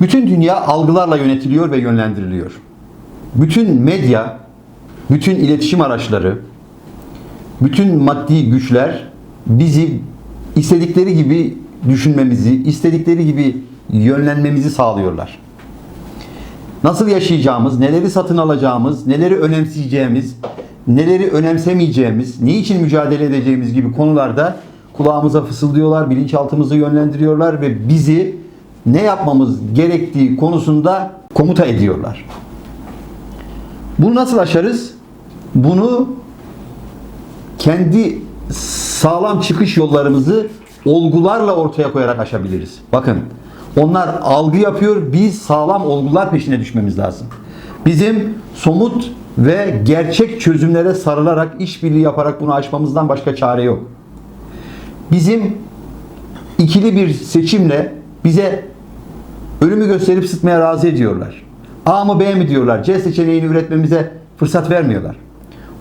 Bütün dünya algılarla yönetiliyor ve yönlendiriliyor. Bütün medya, bütün iletişim araçları, bütün maddi güçler bizi istedikleri gibi düşünmemizi, istedikleri gibi yönlenmemizi sağlıyorlar. Nasıl yaşayacağımız, neleri satın alacağımız, neleri önemseyeceğimiz, neleri önemsemeyeceğimiz, ne için mücadele edeceğimiz gibi konularda kulağımıza fısıldıyorlar, bilinçaltımızı yönlendiriyorlar ve bizi ne yapmamız gerektiği konusunda komuta ediyorlar. Bunu nasıl aşarız? Bunu kendi sağlam çıkış yollarımızı olgularla ortaya koyarak aşabiliriz. Bakın onlar algı yapıyor, biz sağlam olgular peşine düşmemiz lazım. Bizim somut ve gerçek çözümlere sarılarak, işbirliği yaparak bunu aşmamızdan başka çare yok. Bizim ikili bir seçimle bize ölümü gösterip sıtmaya razı ediyorlar. A mı B mi diyorlar. C seçeneğini üretmemize fırsat vermiyorlar.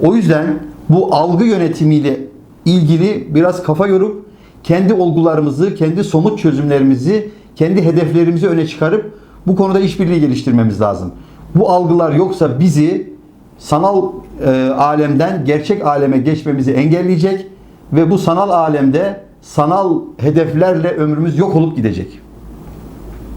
O yüzden bu algı yönetimiyle ilgili biraz kafa yorup kendi olgularımızı, kendi somut çözümlerimizi, kendi hedeflerimizi öne çıkarıp bu konuda işbirliği geliştirmemiz lazım. Bu algılar yoksa bizi sanal e, alemden gerçek aleme geçmemizi engelleyecek ve bu sanal alemde sanal hedeflerle ömrümüz yok olup gidecek.